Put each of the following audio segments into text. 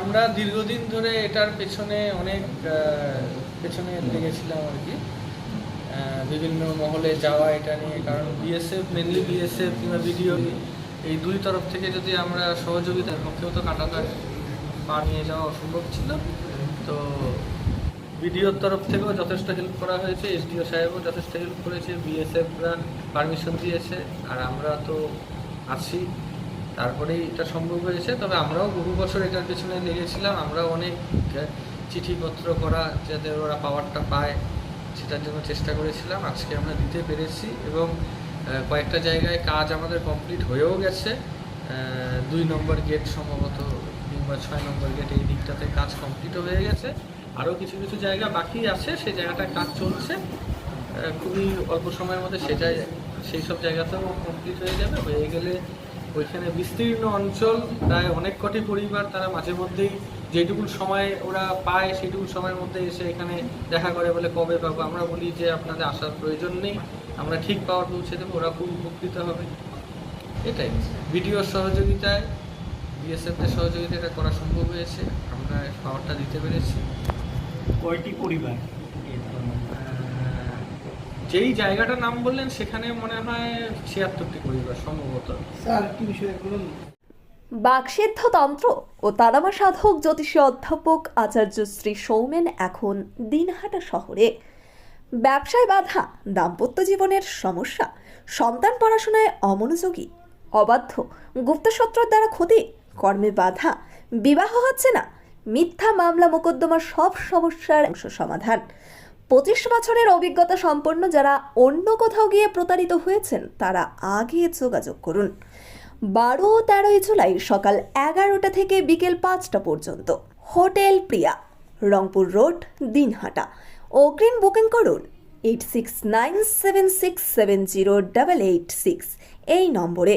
আমরা দীর্ঘদিন ধরে এটার পেছনে অনেক পেছনে লেগেছিলাম আর কি। বিভিন্ন মহলে যাওয়া এটা নিয়ে, কারণ বিএসএফ মেনলি বিএসএফ কিংবা বিডিও এই দুই তরফ থেকে যদি আমরা সহযোগিতার পক্ষেও তো কাটাতার পা নিয়ে যাওয়া অসম্ভব ছিল। তো বিডিওর তরফ থেকেও যথেষ্ট হেল্প করা হয়েছে এসডিও সাহেবও যথেষ্ট হেল্প করেছে বিএসএফরা পারমিশন দিয়েছে, আর আমরা তো আছি। তারপরেই এটা সম্ভব হয়েছে, তবে আমরাও বহু বছর এটার পেছনে লেগেছিলাম। আমরাও অনেক চিঠিপত্র করা যাতে ওরা পাওয়ারটা পায়, সেটার জন্য চেষ্টা করেছিলাম। আজকে আমরা দিতে পেরেছি এবং কয়েকটা জায়গায় কাজ আমাদের কমপ্লিট হয়েও গেছে। দুই নম্বর গেট সম্ভবত কিংবা ছয় নম্বর গেট এই দিকটাতে কাজ কমপ্লিটও হয়ে গেছে। আরও কিছু কিছু জায়গা বাকি আছে, সেই জায়গাটায় কাজ চলছে। খুবই অল্প সময়ের মধ্যে সেটাই, সেই সব জায়গাতেও কমপ্লিট হয়ে যাবে। হয়ে গেলে ওইখানে বিস্তীর্ণ অঞ্চল, প্রায় অনেক কটি পরিবার তারা মাঝে মধ্যেই যেটুকু সময় ওরা পায় সেটুকু সময়ের মধ্যে এসে এখানে দেখা করে বলে কবে পাবো। আমরা বলি যে আপনাদের আসার প্রয়োজন নেই, আমরা ঠিক পাওয়ার পৌঁছে দেবো, ওরা খুব উপকৃত হবে। এটাই। ভিডিওর সহযোগিতায় বিএসএফের সহযোগিতায় এটা করা সম্ভব হয়েছে। আমরা পাওয়ারটা দিতে পেরেছি। কয়টি পরিবার? যেই জায়গাটার নাম বললেন সেখানে মনে হয় ছিয়াত্তরটি পরিবার সম্ভবত। স্যার কি বিষয়ে বলুন। বাকসিদ্ধ তন্ত্র ও তারামা সাধক জ্যোতিষী অধ্যাপক আচার্য শ্রী সৌমেন এখন দিনহাটা শহরে। ব্যবসায় বাধা দাম্পত্য জীবনের সমস্যা সন্তান পড়াশোনায় অমনোযোগী অবাধ্য গুপ্তশত্রুর দ্বারা ক্ষতি কর্মে বাধা বিবাহ হচ্ছে না মিথ্যা মামলা মোকদ্দমার সব সমস্যার অংশ সমাধান। পঁচিশ বছরের অভিজ্ঞতা সম্পন্ন যারা অন্য কোথাও গিয়ে প্রতারিত হয়েছেন, তারা আগে যোগাযোগ করুন। বারো তেরোই জুলাই সকাল এগারোটা থেকে বিকেল পাঁচটা পর্যন্ত। Hotel Priya, Rangpur road, Dinhata. অগ্রিম বুকিং করুন eight six nine seven six seven zero double eight six. এই নম্বরে।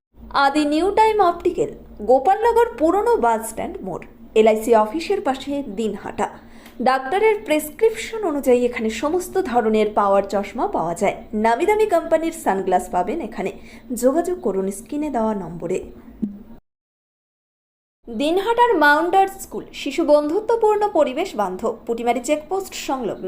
আদি নিউ টাইম অপটিক্যাল, গোপালনগর পুরনো বাস স্ট্যান্ড মোড়, এলআইসি অফিসের পাশে দিনহাটা। ডাক্তারের প্রেসক্রিপশন অনুযায়ী এখানে সমস্ত ধরনের পাওয়ার চশমা পাওয়া যায়। নামি দামি কোম্পানির সানগ্লাস পাবেন এখানে। যোগাযোগ করুন স্ক্রিনে দেওয়া নম্বরে। দিনহাটার মাউন্টার স্কুল, শিশু বন্ধুত্বপূর্ণ পরিবেশ বান্ধব, পুটিমারি চেকপোস্ট সংলগ্ন।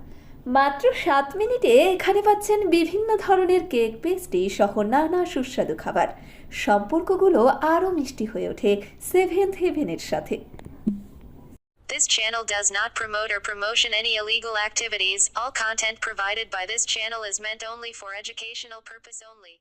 মাত্র সাত মিনিটে এখানে পাচ্ছেন বিভিন্ন ধরনের কেক পেস্ট্রি সহ নানা সুস্বাদু খাবার সম্পর্কগুলো আরও মিষ্টি হয়ে ওঠে সেভেন্থ হেভেনের সাথে This channel does not promote or promotion any illegal activities. All content provided by this channel is meant only for educational purpose only.